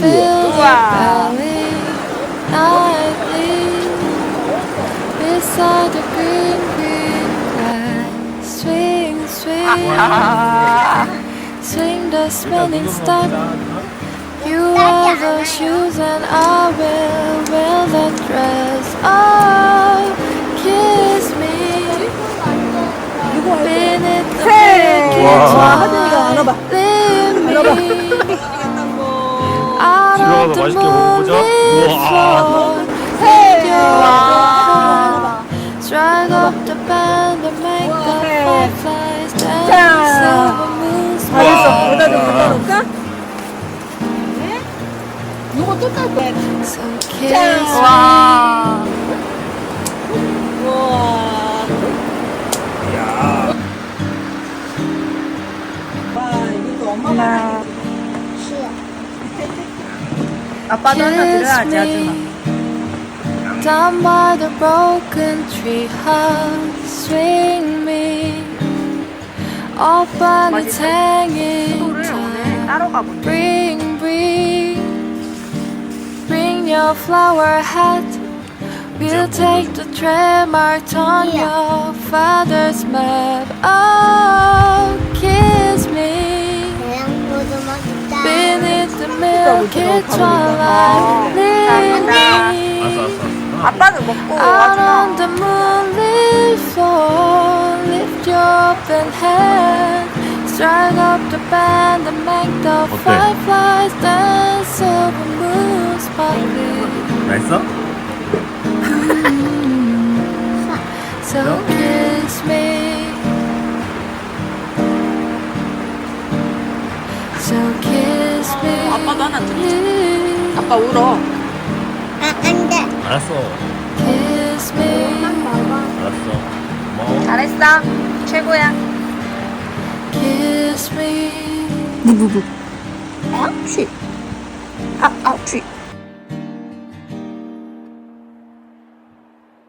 Fill your Wow. belly nightly beside the green, green grass. Swing, swing, swing the spinning step. You wear the shoes and I will wear the dress. Oh, kiss me. Beneath the blanket 와. 올라가서 맛있게 먹어보자. 우와. Drag up the band and make hehehe. 와와야 와 이거 엄마가 아빠도 하나 드려야지 Kiss 아줌마. me down by the broken tree house. Swing me up and it's 맛있어? hanging 소를 오늘 tight. 따로 가본대. Bring, bring, bring your flower hat. We'll take the trail marked on your father's map. Oh, beneath the milky twilight. Lead me 알았어, 알았어, 알았어. 아빠는 먹고 out on 아줌마. the moonlit floor. Lift your open hand. Strike up the band and make the 어때? fireflies dance. Silver moon sparkling. 맛있어? So 아빠도 하나 드려. 아빠 울어. 알았어. Kiss me. 알았어. 고마워. 잘했어. 최고야. Kiss me. 아, 쥐. 아, 아, 쥐.